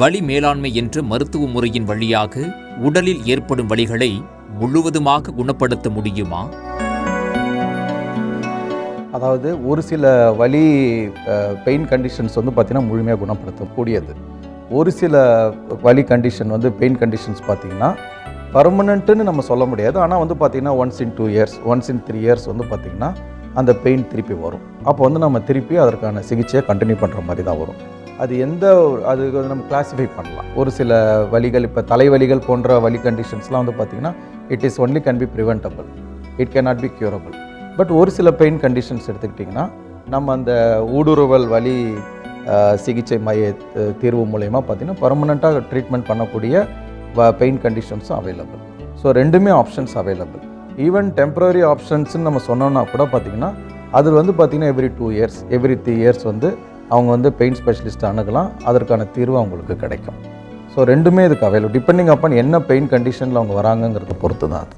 வலி மேலாண்மை என்ற மருத்துவ முறையின் வழியாக உடலில் ஏற்படும் வலிகளை முழுவதுமாக குணப்படுத்த முடியுமா? அதாவது ஒரு சில வலி பெயின் கண்டிஷன்ஸ் வந்து பார்த்திங்கன்னா முழுமையாக குணப்படுத்தக்கூடியது. ஒரு சில வலி கண்டிஷன் வந்து பெயின் கண்டிஷன்ஸ் பார்த்திங்கன்னா பர்மனெண்ட்டுன்னு நம்ம சொல்ல முடியாது. ஆனால் வந்து பார்த்திங்கன்னா once in two years once in three years வந்து பார்த்திங்கன்னா அந்த பெயின் திருப்பி வரும். அப்போ வந்து நம்ம திருப்பி அதற்கான சிகிச்சையை கண்டினியூ பண்ணுற மாதிரி தான் வரும். அது எந்த அது வந்து நம்ம கிளாஸிஃபை பண்ணலாம். ஒரு சில வலிகள் இப்போ தலைவலிகள் போன்ற வலி கண்டிஷன்ஸ்லாம் வந்து பார்த்திங்கன்னா it is only can be preventable it can not be curable but ஒரு சில பெயின் கண்டிஷன்ஸ் எடுத்துக்கிட்டிங்கன்னா நம்ம அந்த ஊடுருவல் வலி சிகிச்சை மைய தீர்வு மூலயமா பார்த்திங்கன்னா பர்மனெண்ட்டாக ட்ரீட்மெண்ட் பண்ணக்கூடிய பெயின் கண்டிஷன்ஸும் அவைலபிள் ஸோ ரெண்டுமே ஆப்ஷன்ஸ் அவைலபிள் ஈவன் டெம்பரரி ஆப்ஷன்ஸ்னு நம்ம சொன்னோன்னா கூட பார்த்திங்கன்னா அது வந்து பார்த்திங்கன்னா every two years every three years வந்து அவங்க வந்து பெயின் ஸ்பெஷலிஸ்ட் அணுகலாம் அதற்கான தீர்வு அவங்களுக்கு கிடைக்கும். ஸோ ரெண்டுமே இதுக்கு அவைலபிள் டிபெண்டிங் அப்பான் என்ன பெயின் கண்டிஷனில் அவங்க வராங்கங்கிறத பொறுத்து தான் அது.